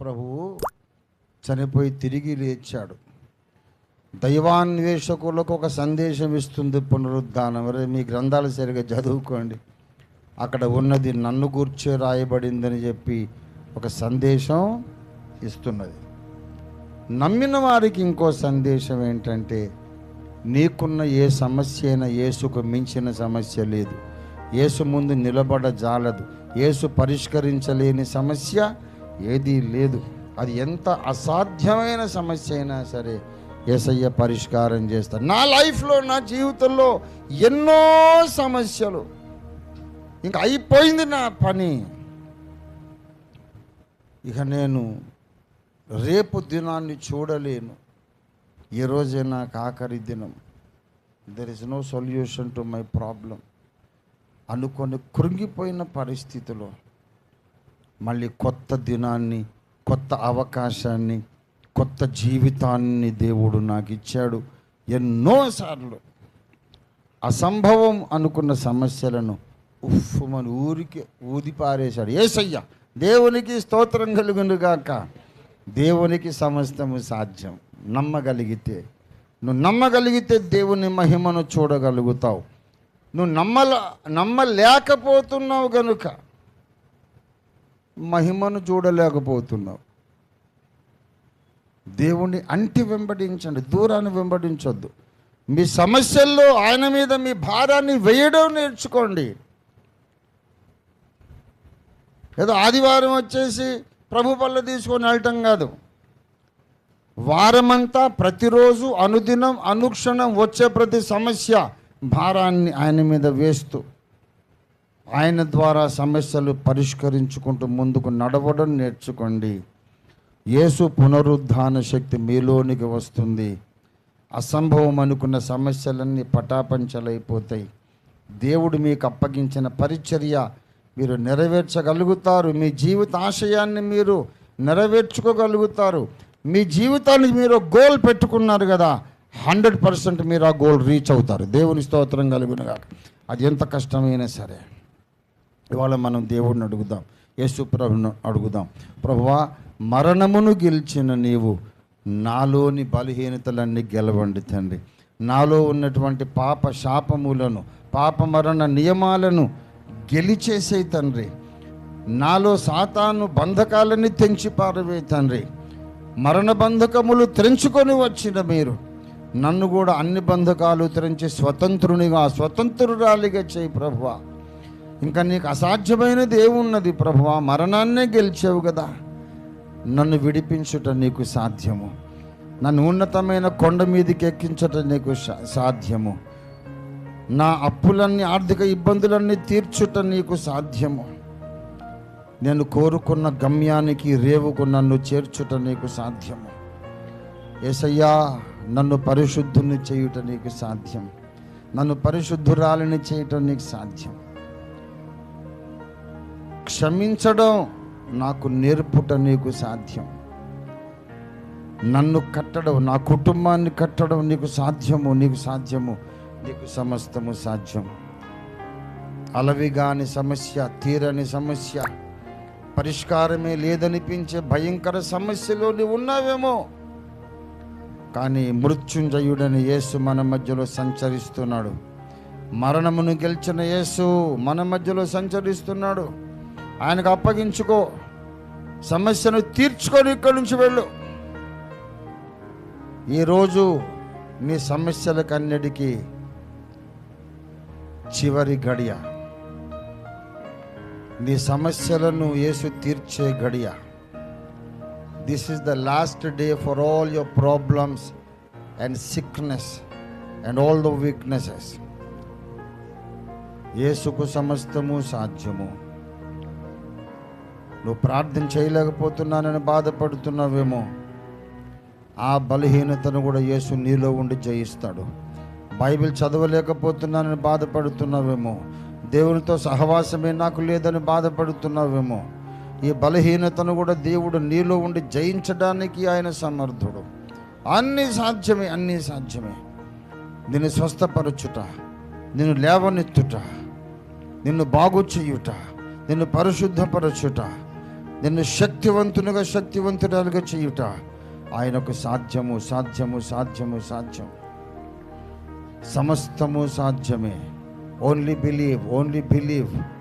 ప్రభువు చనిపోయి తిరిగి లేచాడు. దైవాన్వేషకులకు ఒక సందేశం ఇస్తుంది పునరుద్ధానం. అరే మీ గ్రంథాలు సరిగా చదువుకోండి. అక్కడ ఉన్నది నన్ను కూర్చో రాయబడిందని చెప్పి ఒక సందేశం ఇస్తున్నది. నమ్మిన వారికి ఇంకో సందేశం ఏంటంటే నీకున్న ఏ సమస్య అయినా యేసుకు మించిన సమస్య లేదు. యేసు ముందు నిలబడ జాలదు యేసు పరిష్కరించలేని సమస్య ఏదీ లేదు. అది ఎంత అసాధ్యమైన సమస్య అయినా సరే ఏసయ్య పరిష్కారం చేస్తారు. నా లైఫ్లో నా జీవితంలో ఎన్నో సమస్యలు. ఇంకా అయిపోయింది నా పని. ఇక నేను రేపు దినాన్ని చూడలేను. ఈరోజే నాకు ఆఖరి దినం. There is no solution to my problem అనుకొని కృంగిపోయిన పరిస్థితిలో మళ్ళీ కొత్త దినాన్ని కొత్త అవకాశాన్ని కొత్త జీవితాన్ని దేవుడు నాకు ఇచ్చాడు ఎన్నోసార్లు. అసంభవం అనుకున్న సమస్యలను ఉఫ్ మన ఊరికి ఊదిపారేశాడు. ఏసయ్య దేవునికి స్తోత్రం కలుగును గాక దేవునికి సమస్తము సాధ్యం. నమ్మగలిగితే నువ్వు నమ్మగలిగితే దేవుని మహిమను చూడగలుగుతావు. నువ్వు నమ్మల నమ్మలేకపోతున్నావు కనుక మహిమను చూడలేకపోతున్నావు. దేవుణ్ణి అంటి వెంబడించండి దూరాన్ని వెంబడించొద్దు. మీ సమస్యల్లో ఆయన మీద మీ భారాన్ని వేయడం నేర్చుకోండి. ఏదో ఆదివారం వచ్చేసి ప్రభు పళ్ళ తీసుకొని వెళ్ళటం కాదు. వారమంతా ప్రతిరోజు అనుదినం అనుక్షణం వచ్చే ప్రతి సమస్య భారాన్ని ఆయన మీద వేస్తూ ఆయన ద్వారా సమస్యలు పరిష్కరించుకుంటూ ముందుకు నడవడం నేర్చుకోండి. యేసు పునరుద్ధాన శక్తి మీలోనికి వస్తుంది. అసంభవం అనుకున్న సమస్యలన్నీ పటాపంచలైపోతాయి. దేవుడు మీకు అప్పగించిన పరిచర్య మీరు నెరవేర్చగలుగుతారు. మీ జీవిత ఆశయాన్ని మీరు నెరవేర్చుకోగలుగుతారు. మీ జీవితానికి మీరు గోల్ పెట్టుకున్నారు కదా హండ్రెడ్ పర్సెంట్ మీరు ఆ గోల్ రీచ్ అవుతారు. దేవుని స్తోత్రం కలుగునగా అది ఎంత కష్టమైనా సరే. ఇవాళ మనం దేవుడిని అడుగుదాం. యేసు ప్రభుని అడుగుదాం. ప్రభువా మరణమును గెలిచిన నీవు నాలోని బలహీనతలన్నీ గెలవండి తండ్రి. నాలో ఉన్నటువంటి పాప శాపములను పాప మరణ నియమాలను గెలిచేసే తండ్రి. నాలో సాతాను బంధకాలని తెంచి పారవే తండ్రి. మరణ బంధకములు తెంచుకొని వచ్చిన మీరు నన్ను కూడా అన్ని బంధకాలు తెరించి స్వతంత్రునిగా స్వతంత్రురాలిగా చేయి ప్రభువా. ఇంకా నీకు అసాధ్యమైనది ఏమున్నది ప్రభువా మరణాన్నే గెలిచావు కదా. నన్ను విడిపించుట నీకు సాధ్యము. నన్ను ఉన్నతమైన కొండ మీదకి ఎక్కించట నీకు సా- సాధ్యము. నా అప్పులన్నీ ఆర్థిక ఇబ్బందులన్నీ తీర్చుట నీకు సాధ్యము. నేను కోరుకున్న గమ్యానికి రేవుకు నన్ను చేర్చుట నీకు సాధ్యము. ఏసయ్యా నన్ను పరిశుద్ధుని చేయుట నీకు సాధ్యం. నన్ను పరిశుద్ధురాలిని చేయటం నీకు సాధ్యం. క్షమించడం నాకు నేర్పుట నీకు సాధ్యం. నన్ను కట్టడం నా కుటుంబాన్ని కట్టడం నీకు సాధ్యము నీకు సాధ్యము నీకు సమస్తము సాధ్యం. అలవిగాని సమస్య తీరని సమస్య పరిష్కారమే లేదనిపించే భయంకర సమస్యలో నీవు ఉన్నావేమో. కానీ మృత్యుంజయుడని యేసు మన మధ్యలో సంచరిస్తున్నాడు. మరణమును గెలిచిన యేసు మన మధ్యలో సంచరిస్తున్నాడు. ఆయనకు అప్పగించుకో. సమస్యను తీర్చుకొని ఇక్కడి నుంచి వెళ్ళు. ఈరోజు నీ సమస్యలకన్నిటికీ చివరి గడియ. నీ సమస్యలను యేసు తీర్చే గడియ. This is the last day for all your problems and sickness and all the weaknesses యేసుకు సమస్తము సాధ్యము నువ్వు ప్రార్థన చేయలేకపోతున్నానని బాధపడుతున్నావేమో. ఆ బలహీనతను కూడా యేసు నీలో ఉండి జయిస్తాడు. బైబిల్ చదవలేకపోతున్నానని బాధపడుతున్నావేమో. దేవునితో సహవాసమే నాకు లేదని బాధపడుతున్నావేమో. ఈ బలహీనతను కూడా దేవుడు నీలో ఉండి జయించడానికి ఆయన సమర్థుడు. అన్నీ సాధ్యమే అన్నీ సాధ్యమే. నిన్ను స్వస్థపరచుట నిన్ను లేవనెత్తుట నిన్ను బాగు చేయుట నిన్ను పరిశుద్ధపరచుట నిన్ను శక్తివంతునిగా శక్తివంతురాలుగా చేయుట ఆయనకు సాధ్యము సాధ్యము సాధ్యము సాధ్యం. సమస్తము సాధ్యమే. Only believe only believe